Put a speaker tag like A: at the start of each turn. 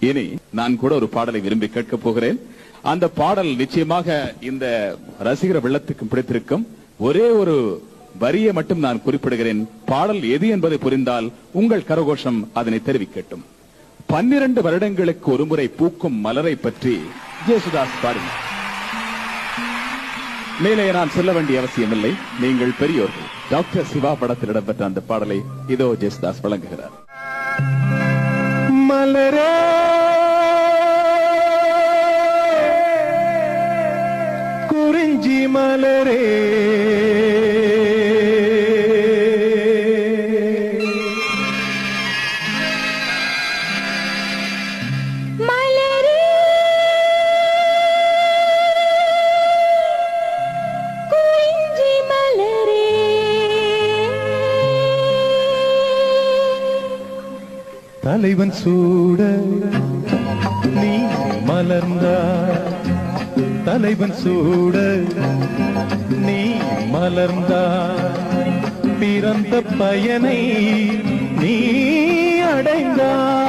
A: இனி நான் கூட ஒரு பாடலை விரும்பி கேட்கப் போகிறேன். அந்த பாடல் நிச்சயமாக இந்த ரசிகர வெள்ளத்துக்கு பிடித்திருக்கும். ஒரே ஒரு வரியை மட்டும் நான் குறிப்பிடுகிறேன். பாடல் எது என்பதை புரிந்தால் உங்கள் கரகோஷம் அதனை தெரிவிக்கட்டும். பன்னிரண்டு வருடங்களுக்கு ஒருமுறை பூக்கும் மலரை பற்றி ஜேசுதாஸ் பாடினார். மேலே நான் சொல்ல வேண்டிய அவசியமில்லை. நீங்கள் பெரியோர்கள் டாக்டர் சிவா படத்தில் இடம்பெற்ற அந்த பாடலை இதோ ஜேசுதாஸ் வழங்குகிறார்.
B: மலரே குறிஞ்சி மலரே. தலைவன் சூட நீ மலர்ந்தாய். தலைவன் சூட நீ மலர்ந்தாய் பிறந்த பயனை நீ அடைந்தாய்